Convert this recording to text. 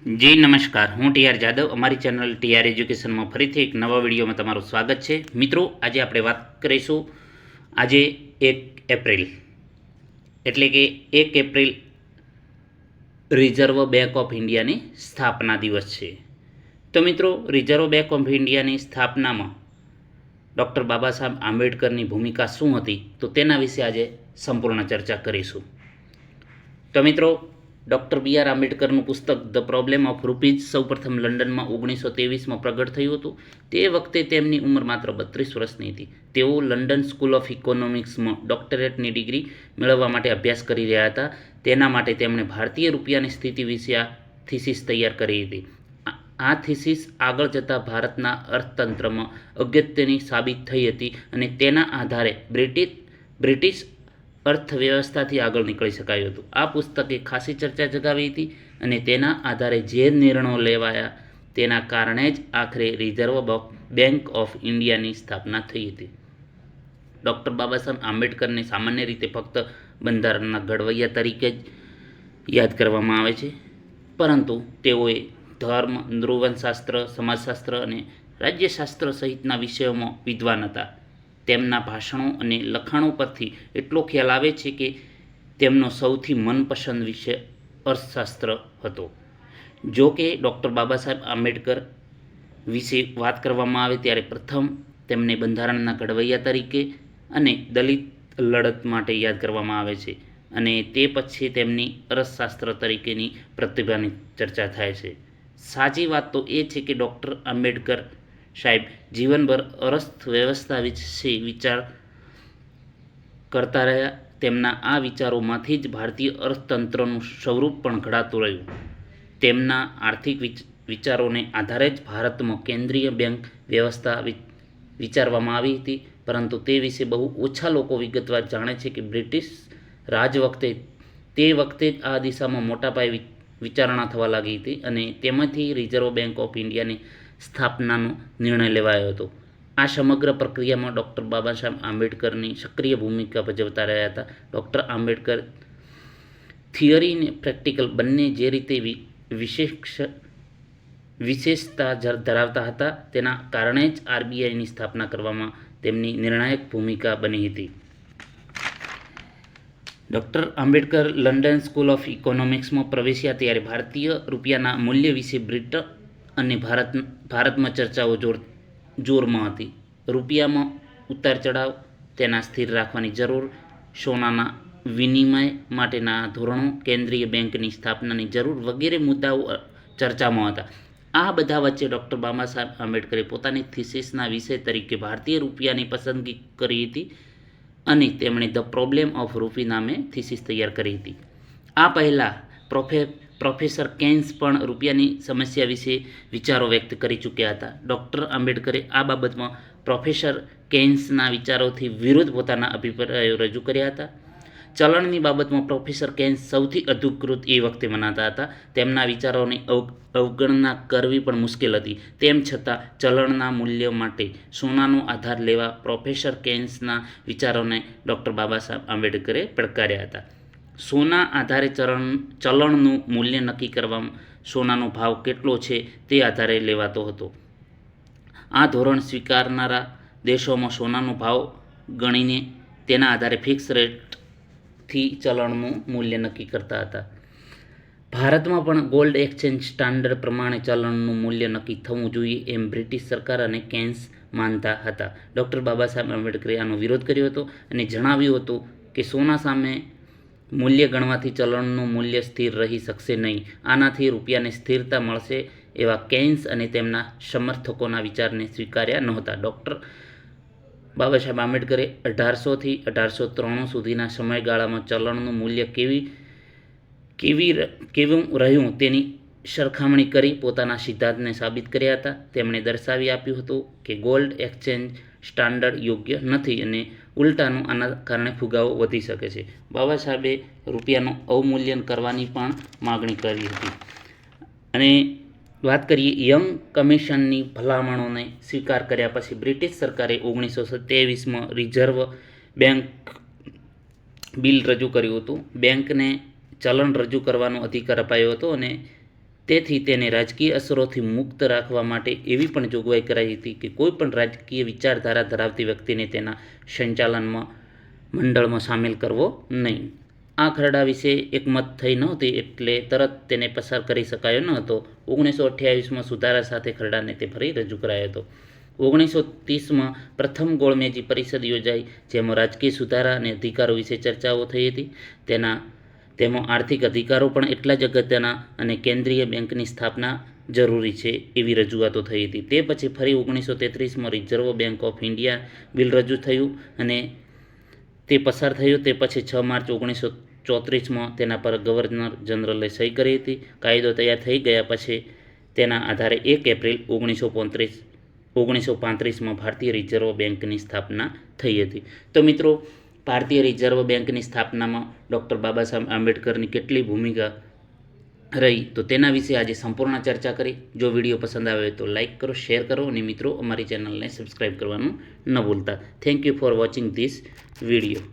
જી, નમસ્કાર. હું ટીઆર જાદવ. અમારી ચેનલ ટીઆર એજ્યુકેશનમાં ફરીથી એક નવા વિડીયોમાં તમારું સ્વાગત છે. મિત્રો, આજે આપણે વાત કરીશું આજે એક એપ્રિલ. એટલે કે એક એપ્રિલ રિઝર્વ બેંક ઓફ ઇન્ડિયાની સ્થાપના દિવસ છે. તો મિત્રો, રિઝર્વ બેંક ઓફ ઇન્ડિયાની સ્થાપનામાં ડૉક્ટર બાબા સાહેબ આંબેડકરની ભૂમિકા શું હતી? તો તેના વિશે આજે સંપૂર્ણ ચર્ચા કરીશું. તો મિત્રો ડૉક્ટર બી આર આંબેડકરનું પુસ્તક ધ પ્રોબ્લેમ ઓફ રૂપીઝ સૌપ્રથમ લંડનમાં ઓગણીસો ત્રેવીસમાં પ્રગટ થયું હતું. તે વખતે તેમની ઉંમર માત્ર બત્રીસ વર્ષની હતી. તેઓ લંડન સ્કૂલ ઓફ ઇકોનોમિક્સમાં ડોક્ટરેટની ડિગ્રી મેળવવા માટે અભ્યાસ કરી રહ્યા હતા. તેના માટે તેમણે ભારતીય રૂપિયાની સ્થિતિ વિશે આ થીસીસ તૈયાર કરી હતી. આ- થિસિસ આગળ જતાં ભારતના અર્થતંત્રમાં અગત્યની સાબિત થઈ હતી અને તેના આધારે બ્રિટિશ બ્રિટિશ અર્થવ્યવસ્થાથી આગળ નીકળી શકાયું હતું. આ પુસ્તકે ખાસી ચર્ચા જગાવી હતી અને તેના આધારે જે નિર્ણયો લેવાયા તેના કારણે જ આખરે રિઝર્વ બેંક ઓફ ઇન્ડિયાની સ્થાપના થઈ હતી. ડૉક્ટર બાબા સાહેબ આંબેડકરને સામાન્ય રીતે ફક્ત બંધારણના ઘડવૈયા તરીકે જ યાદ કરવામાં આવે છે. પરંતુ તેઓએ ધર્મ નૃવનશાસ્ત્ર સમાજશાસ્ત્ર અને રાજ્યશાસ્ત્ર સહિતના વિષયોમાં વિદ્વાન હતા. તેમના ભાષણો અને લખાણો પરથી એટલો ખ્યાલ આવે છે કે તેમનો સૌથી મનપસંદ વિષય અર્થશાસ્ત્ર હતો. જો કે ડૉક્ટર બાબા સાહેબ આંબેડકર વિશે વાત કરવામાં આવે ત્યારે પ્રથમ તેમને બંધારણના ઘડવૈયા તરીકે અને દલિત લડત માટે યાદ કરવામાં આવે છે અને તે પછી તેમની અર્થશાસ્ત્ર તરીકેની પ્રતિભાની ચર્ચા થાય છે. સાચી વાત તો એ છે કે ડૉક્ટર આંબેડકર સાહેબ, જીવનભર અર્થવ્યવસ્થા વિશે વિચાર કરતા રહ્યા, તેમના આ વિચારોમાંથી જ ભારતીય અર્થતંત્રનું સ્વરૂપ પણ ઘડાતું રહ્યું. તેમના આર્થિક વિચ- વિચારોને આધારે જ ભારતમાં કેન્દ્રીય બેંક વ્યવસ્થા વિચારવામાં આવી હતી, પરંતુ તે વિશે બહુ ઓછા લોકો વિગતવાર જાણે છે કે બ્રિટિશ રાજ વખતે, તે વખતે જ આ દિશામાં મોટા પાયે વિચારણા થવા લાગી હતી અને તેમાંથી રિઝર્વ બેંક ઓફ ઇન્ડિયાની સ્થાપનાનો નિર્ણય લેવાયો હતો. આ સમગ્ર પ્રક્રિયામાં ડૉક્ટર બાબા સાહેબ આંબેડકરની સક્રિય ભૂમિકા ભજવતા રહ્યા હતા. ડૉક્ટર આંબેડકર થિયરી અને પ્રેક્ટિકલ બંને જે રીતે વિશેષ, વિશેષતા ધરાવતા હતા, તેના કારણે જ આરબીઆઈની સ્થાપના કરવામાં તેમની નિર્ણાયક ભૂમિકા બની હતી. Doctor Ambedkar London School of ઇકોનોમિક્સમાં પ્રવેશ્યા ત્યારે ભારતીય રૂપિયાના મૂલ્ય વિશે બ્રિટન અને ભારત ભારતમાં ચર્ચાઓ જોર જોરમાં હતી. રૂપિયામાં ઉતાર ચઢાવ, તેના સ્થિર રાખવાની જરૂર, સોનાના વિનિમય માટેના ધોરણો, કેન્દ્રીય બેંકની સ્થાપનાની જરૂર વગેરે મુદ્દાઓ ચર્ચામાં હતા. આ બધા વચ્ચે ડૉક્ટર બાબા સાહેબ આંબેડકરે પોતાની થિસિસના વિષય તરીકે ભારતીય રૂપિયાની પસંદગી કરી હતી અને તેમણે ધ પ્રોબ્લેમ ઓફ રૂપી નામે થિસિસ તૈયાર કરી હતી. આ પહેલાં પ્રોફે પ્રોફેસર કેન્સ પણ રૂપિયાની સમસ્યા વિશે વિચારો વ્યક્ત કરી ચૂક્યા હતા. ડૉક્ટર આંબેડકરે આ બાબતમાં પ્રોફેસર કેન્સના વિચારોથી વિરુદ્ધ પોતાના અભિપ્રાયો રજૂ કર્યા હતા. ચલણની બાબતમાં પ્રોફેસર કેન્સ સૌથી અધિકૃત એ વખતે મનાતા હતા. તેમના વિચારોની અવ, અવગણના કરવી પણ મુશ્કેલ હતી. તેમ છતાં ચલણના મૂલ્ય માટે સોનાનો આધાર લેવા પ્રોફેસર કેન્સના વિચારોને ડૉક્ટર બાબા સાહેબ આંબેડકરે પડકાર્યા હતા. સોના આધારે ચલણ ચલણનું મૂલ્ય નક્કી કરવામાં સોનાનો ભાવ કેટલો છે તે આધારે લેવાતો હતો. આ ધોરણ સ્વીકારનારા દેશોમાં સોનાનો ભાવ ગણીને તેના આધારે ફિક્સ રેટથી ચલણનું મૂલ્ય નક્કી કરતા હતા. ભારતમાં પણ ગોલ્ડ એક્સચેન્જ સ્ટાન્ડર્ડ પ્રમાણે ચલણનું મૂલ્ય નક્કી થવું જોઈએ એમ બ્રિટિશ સરકાર અને કેન્સ માનતા હતા. ડૉક્ટર બાબા સાહેબ આંબેડકરે આનો વિરોધ કર્યો હતો અને જણાવ્યું હતું કે સોના સામે મૂલ્ય ગણવાથી ચલણનું મૂલ્ય સ્થિર રહી શકશે નહીં. આનાથી રૂપિયાને સ્થિરતા મળશે એવા કેન્સ અને તેમના સમર્થકોના વિચારને સ્વીકાર્યા નહોતા. ડૉક્ટર બાબા સાહેબ આંબેડકરે અઢારસોથી અઢારસો ત્રાણું સુધીના સમયગાળામાં ચલણનું મૂલ્ય કેવી કેવી કેવું રહ્યું તેની સરખામણી કરી પોતાના સિદ્ધાંતને સાબિત કર્યા હતા. તેમણે દર્શાવી આપ્યું હતું કે ગોલ્ડ એક્સચેન્જ સ્ટાન્ડર્ડ યોગ્ય નથી અને ઉલટાનું આના કારણે ફુગાવો વધી શકે છે. બાબા સાહેબે રૂપિયાનું અવમૂલ્યન કરવાની પણ માગણી કરી હતી. અને વાત કરીએ યંગ કમિશનની ભલામણોને સ્વીકાર કર્યા પછી બ્રિટિશ સરકારે ઓગણીસો સત્યાવીસમાં રિઝર્વ બેંક બિલ રજૂ કર્યું હતું. બેંકને ચલણ રજૂ કરવાનો અધિકાર અપાયો હતો અને તેથી તેને રાજકીય અસરોથી મુક્ત રાખવા માટે એવી પણ જોગવાઈ કરાઈ હતી કે કોઈ પણ રાજકીય વિચારધારા ધરાવતી વ્યક્તિને તેના સંચાલનમાં, મંડળમાં સામેલ કરવો નહીં. આ ખરડા વિશે એકમત થઈ નહોતી એટલે તરત તેને પસાર કરી શકાયો ન હતો. ઓગણીસો અઠ્યાવીસમાં સુધારા સાથે ખરડાને તે ફરી રજૂ કરાયો હતો. ઓગણીસો ત્રીસમાં પ્રથમ ગોળમેજી પરિષદ યોજાઈ, જેમાં રાજકીય સુધારા અને અધિકારો વિશે ચર્ચાઓ થઈ હતી. તેના તેમાં આર્થિક અધિકારો પણ એટલા જ અગત્યના અને કેન્દ્રીય બેંકની સ્થાપના જરૂરી છે એવી રજૂઆતો થઈ હતી. તે પછી ફરી ઓગણીસો તેત્રીસમાં Reserve Bank of India bill રજૂ થયું અને તે પસાર થયું. તે પછી છ માર્ચ ઓગણીસો ચોત્રીસમાં તેના પર ગવર્નર જનરલે સહી કરી હતી. કાયદો તૈયાર થઈ ગયા પછી તેના આધારે એક એપ્રિલ ઓગણીસો ઓગણીસો પાંત્રીસમાં ભારતીય રિઝર્વ બેંકની સ્થાપના થઈ હતી. તો મિત્રો ભારતીય રિઝર્વ બેંકની સ્થાપનામાં ડૉક્ટર બાબા સાહેબ આંબેડકરની કેટલી ભૂમિકા રહી તો તેના વિશે આજે સંપૂર્ણ ચર્ચા કરી. જો વીડિયો પસંદ આવે તો લાઇક કરો, શેર કરો અને મિત્રો અમારી ચેનલને સબસ્ક્રાઈબ કરવાનું ન ભૂલતા. Thank you for watching this video